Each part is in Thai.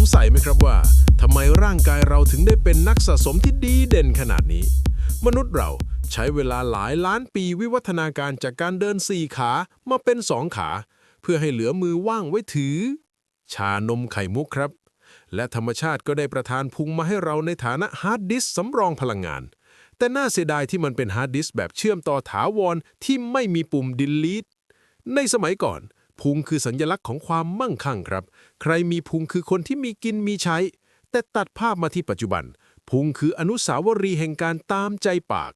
สงสัยไหมครับว่าทำไมร่างกายเราถึงได้เป็นนักสะสมที่ดีเด่นขนาดนี้ มนุษย์เราใช้เวลาหลายล้านปีวิวัฒนาการจากการเดินสี่ขามาเป็นสองขา เพื่อให้เหลือมือว่างไว้ถือ ชานมไข่มุกครับ และธรรมชาติก็ได้ประทานพุงมาให้เราในฐานะฮาร์ดดิสก์สำรองพลังงาน แต่น่าเสียดายที่มันเป็นฮาร์ดดิส์แบบเชื่อมต่อถาวรที่ไม่มีปุ่ม delete ในสมัยก่อน พุงคือสัญลักษณ์ของความมั่งคั่งครับ ใครมีพุงคือคนที่มีกินมีใช้ แต่ตัดภาพมาที่ปัจจุบัน พุงคืออนุสาวรีย์แห่งการตามใจปาก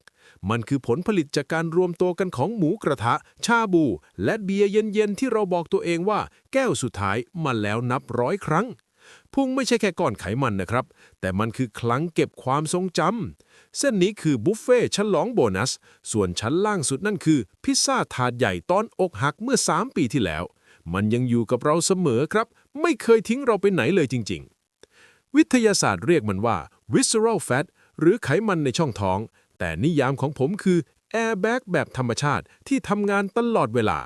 มันคือผลผลิตจากการรวมตัวกันของหมูกระทะ ชาบู และเบียร์เย็นๆที่เราบอกตัวเองว่า แก้วสุดท้ายมาแล้วนับร้อยครั้ง พุงไม่ใช่แค่ก้อนไขมันนะครับ แต่มันคือคลังเก็บความทรงจำเส้นนี้คือบุฟเฟ่ต์ฉลองโบนัส ส่วนชั้นล่างสุดนั่นคือ พิซซ่าถาดใหญ่ตอนอกหักเมื่อ 3 ปีที่แล้ว มันยังอยู่กับเราเสมอครับ ไม่เคยทิ้งเราไปไหนเลยจริง ๆ วิทยาศาสตร์เรียกมันว่า visceral fat หรือไขมันในช่องท้อง แต่นิยามของผมคือ airbag แบบธรรมชาติที่ทำงานตลอดเวลา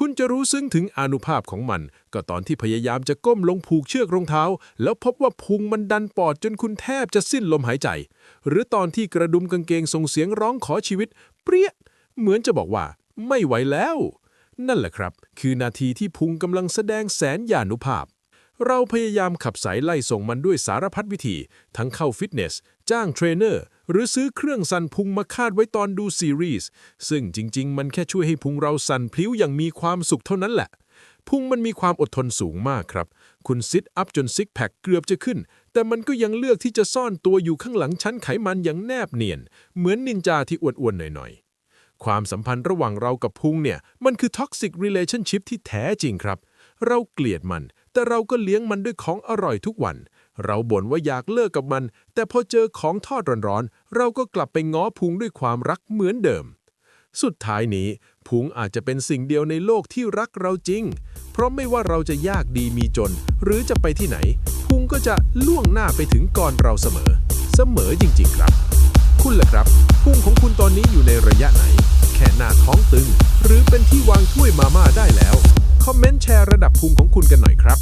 คุณจะรู้ซึ้งถึงอนุภาพของมัน ก็ตอนที่พยายามจะก้มลงผูกเชือกรองเท้า แล้วพบว่าพุงมันดันปอดจนคุณแทบจะสิ้นลมหายใจ หรือตอนที่กระดุมกางเกงส่งเสียงร้องขอชีวิต เปรี้ย เหมือนจะบอกว่า ไม่ไหวแล้ว นั่นแหละครับ คือนาทีที่พุงกำลังแสดงแสนยานุภาพ เราพยายามขับสายไล่ส่งมันด้วยสารพัดวิธี ทั้งเข้าฟิตเนส จ้างเทรนเนอร์ หรือซื้อเครื่องสั่นพุงมาคาดไว้ตอนดูซีรีส์ ซึ่งจริง ๆ มันแค่ช่วยให้พุงเราสั่นพลิ้วอย่างมีความสุขเท่านั้นแหละ พุงมันมีความอดทนสูงมากครับ คุณซิทอัพจนซิกแพคเกือบจะขึ้น แต่มันก็ยังเลือกที่จะซ่อนตัวอยู่ข้างหลังชั้นไขมันอย่างแนบเนียน เหมือนนินจาที่อ้วนๆหน่อยๆ ความสัมพันธ์ระหว่างเรากับพุงเนี่ย มันคือ toxic relationship ที่แท้จริงครับ เราเกลียดมัน แต่เราก็เลี้ยงมันด้วยของอร่อยทุกวัน เราบ่นว่าอยากเลิกกับมัน แต่พอเจอของทอดร้อนๆ เราก็กลับไปง้อพุงด้วยความรักเหมือนเดิม สุดท้ายนี้ พุงอาจจะเป็นสิ่งเดียวในโลกที่รักเราจริง เพราะไม่ว่าเราจะยากดีมีจน หรือจะไปที่ไหน พุงก็จะล่วงหน้าไปถึงก่อนเราเสมอ เสมอจริง ๆ ครับ คุณล่ะครับ พุงของคุณตอนนี้อยู่ในระยะไหน แค่หน้าท้องตึง หรือเป็นที่วางถ้วยมาม่าได้แล้ว คอมเมนต์แชร์ระดับพุงของคุณกันหน่อยครับ